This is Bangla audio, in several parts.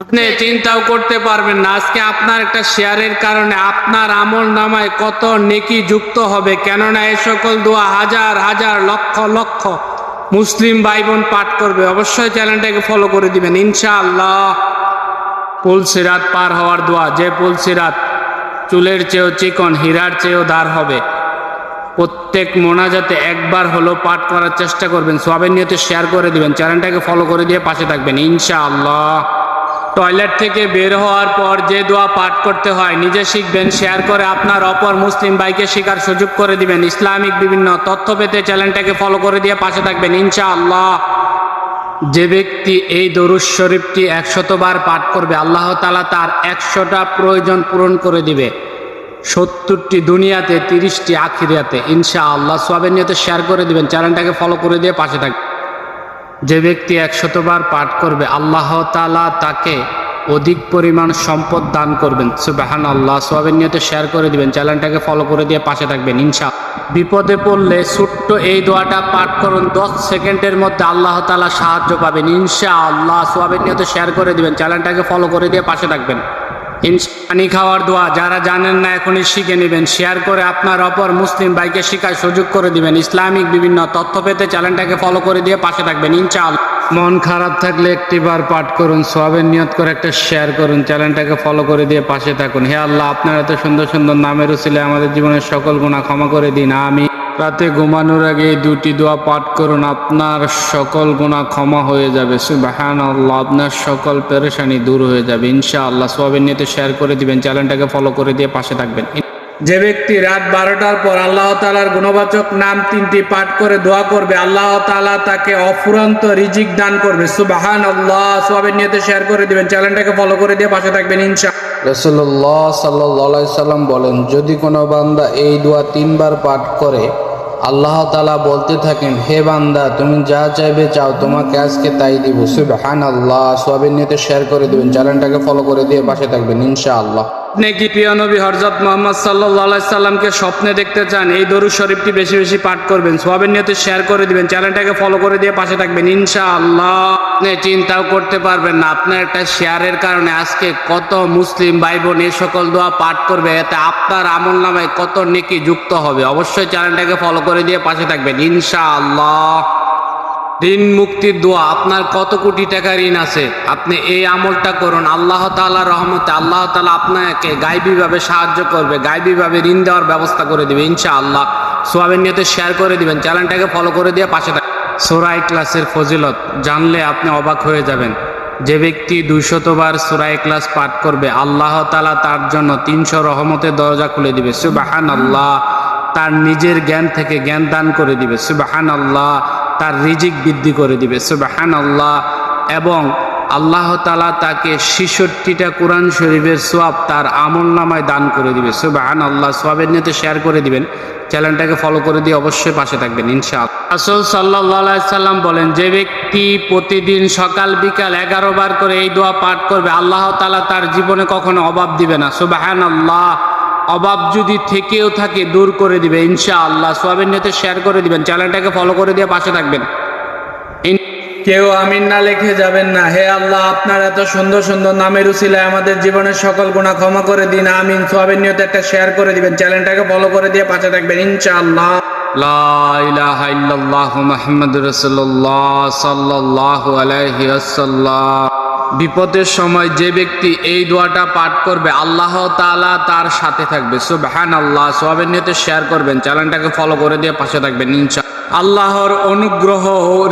আপনি চিন্তাও করতে পারবেন না। আজকে আপনার একটা শেয়ারের কারণে আপনার আমল নামায় কত নেকি যুক্ত হবে। কেননা এই সকল দোয়া হাজার হাজার লক্ষ লক্ষ মুসলিম ভাই বোন পাঠ করবে। অবশ্যই চ্যানেলটাকে ফলো করে দিবেন ইনশাআল্লাহ। পুল সিরাত পার হওয়ার দোয়া যে পুল সিরাত চুলের চেয়েও চিকন হীরার চেয়েও দার হবে। প্রত্যেক মোনাজাতে একবার হলো পাঠ করার চেষ্টা করবেন সোয়াবের নিয়তে শেয়ার করে দিবেন চ্যানেলটাকে ফলো করে দিয়ে পাশে থাকবেন ইনশাআল্লাহ। টয়লেট থেকে বের হওয়ার পর যে দোয়া পাঠ করতে হয়, নিজে শিখবেন, শেয়ার করে আপনার অপর মুসলিম ভাইকে শেখার সুযোগ করে দিবেন। ইসলামিক বিভিন্ন তথ্য পেতে চ্যানেলটাকে ফলো করে দিয়ে পাশে থাকবেন, ইনশাআল্লাহ। যে ব্যক্তি এই দরুজ শরীফটি একশতবার পাঠ করবে, আল্লাহ তালা তার একশোটা প্রয়োজন পূরণ করে দিবে। সত্তরটি দুনিয়াতে, তিরিশটি আখিরিয়াতে ইনশা আল্লাহ সোয়াবের নিয়তে শেয়ার করে দিবেন, চ্যানেলটাকে ফলো করে দিয়ে পাশে থাকবে যে ব্যক্তি একশতবার পাঠ করবে, আল্লাহ তালা তাকে অধিক পরিমাণ সম্পদ দান করবেন। সুবাহান আল্লাহ সোয়াবের নিয়তে শেয়ার করে দিবেন, চ্যানেলটাকে ফলো করে দিয়ে পাশে থাকবেন ইনশা বিপদে পড়লে ছোট্ট এই দোয়াটা পাঠ করুন, দশ সেকেন্ডের মধ্যে আল্লাহ তালা সাহায্য পাবেন ইনশা আল্লাহ সোয়াবের নিয়তে শেয়ার করে দিবেন, চ্যানেলটাকে ফলো করে দিয়ে পাশে থাকবেন। পানি খাওয়ার দোয়া। যারা জানেন না, এখনই শিখে নেবেন। শেয়ার করে আপনার অপর মুসলিম ভাইকে শেখার সুযোগ করে দিবেন। ইসলামিক বিভিন্ন তথ্য পেতে চ্যানেলটাকে ফলো করে দিয়ে পাশে থাকবেন, ইনশাআল্লাহ। মন খারাপ থাকলে একটি বার পাঠ করুন সোয়াবের নিয়ত করে একটা শেয়ার করুন, চ্যানেলটাকে ফলো করে দিয়ে পাশে থাকুন। হে আল্লাহ, আপনার এত সুন্দর সুন্দর নামের উচিলে আমাদের জীবনের সকল গুণা ক্ষমা করে দিন আমি রাতে ঘুমানোর আগে দুটি দোয়া পাঠ করুন আপনার সকল গুণা ক্ষমা হয়ে যাবে। সুবাহান আল্লাহ আপনার সকল পেরেশানি দূর হয়ে যাবে। ইনশাআল্লাহ সোয়াবের নিয়তে শেয়ার করে দিবেন চ্যানেলটাকে ফলো করে দিয়ে পাশে থাকবেন। যে ব্যক্তি রাত বারোটার পর আল্লাহ তালার গুণবাচক নাম তিনটি পাঠ করে দোয়া করবে আল্লাহ তালা তাকে অফুরন্ত রিজিক দান করবে। সুবাহান আল্লাহ সোয়াবের নিয়তে শেয়ার করে দিবেন চ্যানেলটাকে ফলো করে দিয়ে পাশে থাকবেন ইনশা রসুল্লাহ সাল্লাহ সাল্লাম বলেন যদি কোনো বান্দা এই দোয়া তিনবার পাঠ করে আল্লাহ তালা বলতে থাকেন, হে বান্দা, তুমি যা চাইবে চাও, তোমাকে আজকে তাই দিব। সুবাহ আল্লাহ সোয়াবিন নিতে শেয়ার করে দেবেন চ্যানেলটাকে ফলো করে দিয়ে পাশে থাকবেন, ইনশাআল্লাহ। আপনি কি প্রিয় নবী হরজত মোহাম্মদ সাল্লাহ সাল্লামকে স্বপ্নে দেখতে চান? এই দরুদ শরীফটি বেশি বেশি পাঠ করবেন। সোয়াবের নিয়তে শেয়ার করে দিবেন। চ্যানেলটাকে ফলো করে দিয়ে পাশে থাকবেন। ইনশাআল্লাহ। আপনি চিন্তাও করতে পারবেন না। আপনার একটা শেয়ারের কারণে আজকে কত মুসলিম ভাই বোন এই সকল দোয়া পাঠ করবে, এতে আপনার আমল নামায় কত নেকি যুক্ত হবে। অবশ্যই চ্যানেলটাকে ফলো করে দিয়ে পাশে থাকবেন। ইনশাআল্লাহ। ঋণ মুক্তির দোয়া, আপনার কত কোটি টাকা ঋণ আছে? আপনি এই আমলটা করুন। আল্লাহ তাআলা রহমতে, আল্লাহ তালা আপনাকে গাইবীভাবে সাহায্য করবে, গাইবীভাবে ঋণ দেওয়ার ব্যবস্থা করে দিবে, ইনশাআল্লাহ। সোয়াবের নিয়তে শেয়ার করে দিবেন, চ্যানেলটাকে ফলো করে দিয়ে পাশে থাকবেন সোরাই ক্লাসের ফজিলত, জানলে আপনি অবাক হয়ে যাবেন। যে ব্যক্তি দুইশতবার সোরাই ক্লাস পাঠ করবে, আল্লাহ তাআলা তার জন্য তিনশো রহমতের দরজা খুলে দিবে। সুবাহান আল্লাহ তার নিজের জ্ঞান থেকে জ্ঞান দান করে দিবে। সুবাহান আল্লাহ তার রিজিক বৃদ্ধি করে দিবে। সুবাহান আল্লাহ এবং আল্লাহ তালা তাকে ছিষট্টিটা কোরআন শরীফের সোয়াব তার আমল নামায় দান করে দিবে। সুবাহান আল্লাহ সোয়াবের নিয়তে শেয়ার করে দিবেন। চ্যানেলটাকে ফলো করে দিয়ে অবশ্যই পাশে থাকবেন, ইনশাআল্লাহ। আসল সাল্লাহ সাল্লাম বলেন, যে ব্যক্তি প্রতিদিন সকাল, বিকাল এগারো বার করে এই দোয়া পাঠ করবে, আল্লাহ তালা তার জীবনে কখনো অভাব দিবে না। সুবাহান আল্লাহ অভাব যদি থেকেও থাকে দূর করে দিবে ইনশা আল্লাহ সোয়াবের নিয়তে শেয়ার করে দিবেন চ্যানেলটাকে ফলো করে দিয়ে পাশে থাকবেন। কেউ আমিন না লিখে যাবেন না। হে আল্লাহ আপনার এত সুন্দর সুন্দর নামের উসিলায় আমাদের জীবনের সকল গুণা ক্ষমা করে দিন আমিন। সোয়াবের নিয়তে একটা শেয়ার করে দিবেন চ্যানেলটাকে ফলো করে দিয়ে পাশে থাকবেন ইনশাআল্লাহ। লা ইলাহা ইল্লাল্লাহ মুহাম্মাদুর রাসূলুল্লাহ সাল্লাল্লাহু আলাইহি ওয়াসাল্লাম। বিপদের সময় যে ব্যক্তি এই দোয়াটা পাঠ করবে, আল্লাহ তাআলা তার সাথে থাকবে। সুবহানাল্লাহ সোয়াবের নিয়তে শেয়ার করবেন, চ্যানেলটাকে ফলো করে দিয়ে পাশে থাকবেন ইনশা আল্লাহর অনুগ্রহ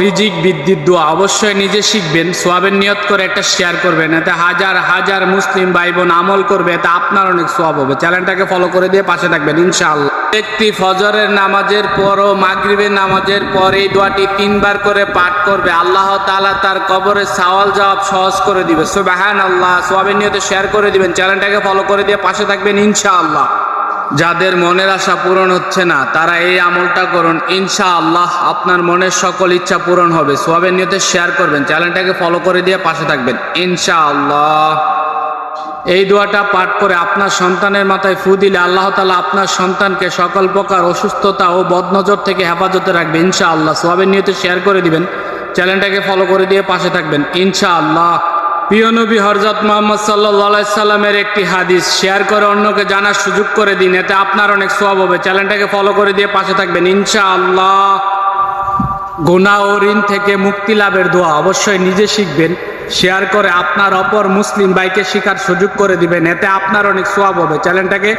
রিজিক বৃদ্ধির দোয়া অবশ্যই নিজে শিখবেন সোয়াবের নিয়ত করে একটা শেয়ার করবেন, এতে হাজার হাজার মুসলিম ভাই বোন আমল করবে, এতে আপনার অনেক সোয়াব হবে। চ্যানেলটাকে ফলো করে দিয়ে পাশে থাকবেন, ইনশাআল্লাহ। ব্যক্তি ফজরের নামাজের পর ও মাগরিবের নামাজের পর এই দোয়াটি তিনবার করে পাঠ করবে, আল্লাহ তাআলা তার কবরের সওয়াল জবাব সহজ করে দিবে। সুবহান আল্লাহ সোয়াবের নিয়তে শেয়ার করে দিবেন। চ্যানেলটাকে ফলো করে দিয়ে পাশে থাকবেন ইনশাআল্লাহ। যাদের মনের আশা পূরণ হচ্ছে না, তারা এই আমলটা করুন। ইনশাআল্লাহ আপনার মনের সকল ইচ্ছা পূরণ হবে। সোয়াবের নিয়তে শেয়ার করবেন। চ্যানেলটাকে ফলো করে দিয়ে পাশে থাকবেন। ইনশাআল্লাহ। এই দোয়াটা পাঠ করে আপনার সন্তানের মাথায় ফু দিলে আল্লাহ তালা আপনার সন্তানকে সকল প্রকার অসুস্থতা ও বদনজর থেকে হেফাজতে রাখবে ইনশাআল্লাহ। সোয়াবের নিয়তে শেয়ার করে দিবেন। চ্যানেলটাকে ফলো করে দিয়ে পাশে থাকবেন। ইনশাআল্লাহ। প্রিয় নবী হরজত মোহাম্মদ সাল্লাহ সাল্লামের একটি হাদিস শেয়ার করে অন্যকে জানার সুযোগ করে দিন, এতে আপনার অনেক সব হবে। চ্যানেলটাকে ফলো করে দিয়ে পাশে থাকবেন, ইনশাআল্লাহ। গুনাহ ও ঋণ থেকে মুক্তি লাভের দোয়া অবশ্যই নিজে শিখবেন, শেয়ার করে আপনার অপর মুসলিম ভাইকে শিখার সুযোগ করে দিবেন, এতে আপনার অনেক সোয়াব হবে। চ্যানেলটাকে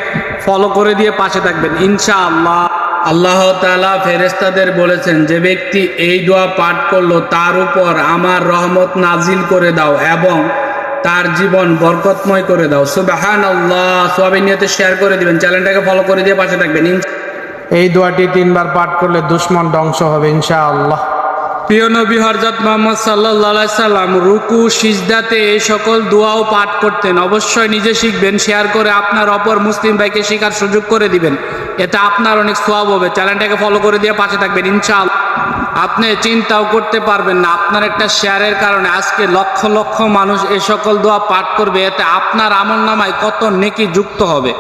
ফলো করে দিয়ে পাশে থাকবেন, ইনশাআল্লাহ। আল্লাহ তালা ফেরেস্তাদের বলেছেন যে ব্যক্তি এই দোয়া পাঠ করল তার উপর আমার রহমত নাজিল করে দাও এবং তার জীবন বরকতময় করে দাও। সুবাহান আল্লাহ সোয়াবিন নিয়তে শেয়ার করে দিবেন চ্যানেলটাকে ফলো করে দিয়ে পাশে থাকবেন। ইনশা- এই দোয়াটি তিনবার পাঠ করলে দুশ্মন ধ্বংস হবে ইনশাআল্লাহ। প্রিয় নবী হরজত মোহাম্মদ সাল্লাহ সাল্লাম রুকু সিজদাতে এই সকল দোয়াও পাঠ করতেন। অবশ্যই নিজে শিখবেন শেয়ার করে আপনার অপর মুসলিম ভাইকে শেখার সুযোগ করে দিবেন। এতে আপনার অনেক সোয়াব হবে। চ্যানেলটাকে ফলো করে দিয়ে পাশে থাকবেন ইনশাল আপনি চিন্তাও করতে পারবেন না, আপনার একটা শেয়ারের কারণে। আজকে লক্ষ লক্ষ মানুষ এ সকল দোয়া পাঠ করবে, এতে আপনার আমল নামায় কত নেকি যুক্ত হবে।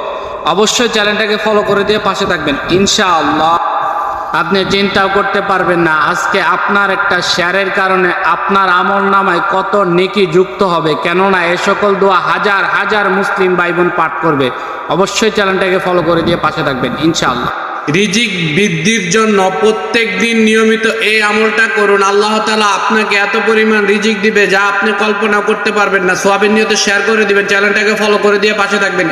অবশ্যই চ্যানেলটাকে ফলো করে দিয়ে পাশে থাকবেন, ইনশাআল্লাহ। আপনি চিন্তাও করতে পারবেন না। আজকে আপনার একটা শেয়ারের কারণে আপনার আমল নামায় কত নেকি যুক্ত হবে। কেননা এ সকল দোয়া হাজার হাজার মুসলিম ভাই বোন পাঠ করবে। অবশ্যই চ্যানেলটাকে ফলো করে দিয়ে পাশে থাকবেন, ইনশাআল্লাহ। রিজিক বৃদ্ধির জন্য প্রত্যেক দিন নিয়মিত এই আমলটা করুন। আল্লাহ তালা আপনাকে এত পরিমাণ রিজিক দিবে যা আপনি কল্পনা করতে পারবেন না। সোয়াবিন নিয়ত শেয়ার করে দিবেন। চ্যানেলটাকে ফলো করে দিয়ে পাশে থাকবেন